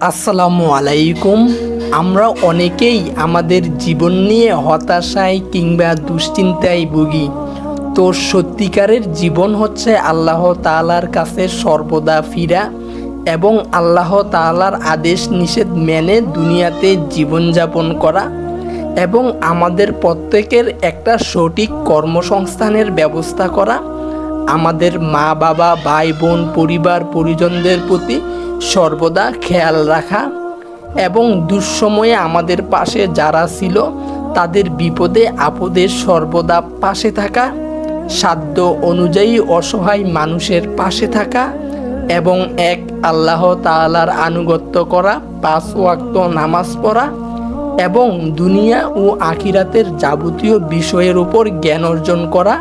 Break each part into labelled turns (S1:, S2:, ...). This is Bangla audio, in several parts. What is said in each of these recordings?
S1: আসসালামু আলাইকুম। আমরা অনেকেই আমাদের জীবন নিয়ে হতাশায় কিংবা দুশ্চিন্তায় ভুগি। তো সত্যিকারের জীবন হচ্ছে আল্লাহ তালার কাছে সর্বদা ফিরা এবং আল্লাহ তালার আদেশ নিষেধ মেনে দুনিয়াতে জীবনযাপন করা এবং আমাদের প্রত্যেকের একটা সঠিক কর্মসংস্থানের ব্যবস্থা করা। আমাদের মা বাবা ভাই বোন পরিবার, পরিজনদের প্রতি সর্বদা খেয়াল রাখা এবং দুঃসময়ে আমাদের পাশে যারা ছিল, তাদের বিপদে আপদে সর্বদা পাশে থাকা, সাধ্য অনুযায়ী অসহায় মানুষের পাশে থাকা এবং এক আল্লাহ তালার আনুগত্য করা, পাঁচ ওয়াক্ত নামাজ পড়া এবং দুনিয়া ও আখিরাতের যাবতীয় বিষয়ের উপর জ্ঞান অর্জন করা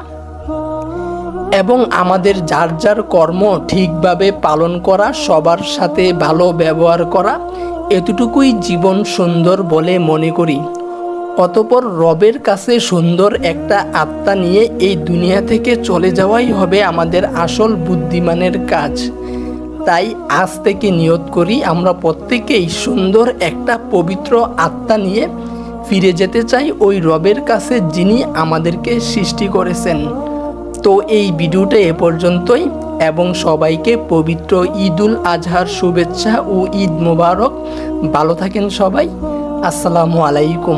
S1: এবং আমাদের যার যার কর্ম ঠিকভাবে পালন করা, সবার সাথে ভালো ব্যবহার করা, এতটুকুই জীবন সুন্দর বলে মনে করি। অতপর রবের কাছে সুন্দর একটা আত্মা নিয়ে এই দুনিয়া থেকে চলে যাওয়াই হবে আমাদের আসল বুদ্ধিমানের কাজ। তাই আজ থেকে নিয়ত করি, আমরা প্রত্যেকেই সুন্দর একটা পবিত্র আত্মা নিয়ে ফিরে যেতে চাই ওই রবের কাছে যিনি আমাদেরকে সৃষ্টি করেছেন। তো এই ভিডিওটা এ পর্যন্তই, এবং সবাইকে পবিত্র ঈদুল আজহার শুভেচ্ছা ও ঈদ মোবারক। ভালো থাকেন সবাই। আসসালামু আলাইকুম।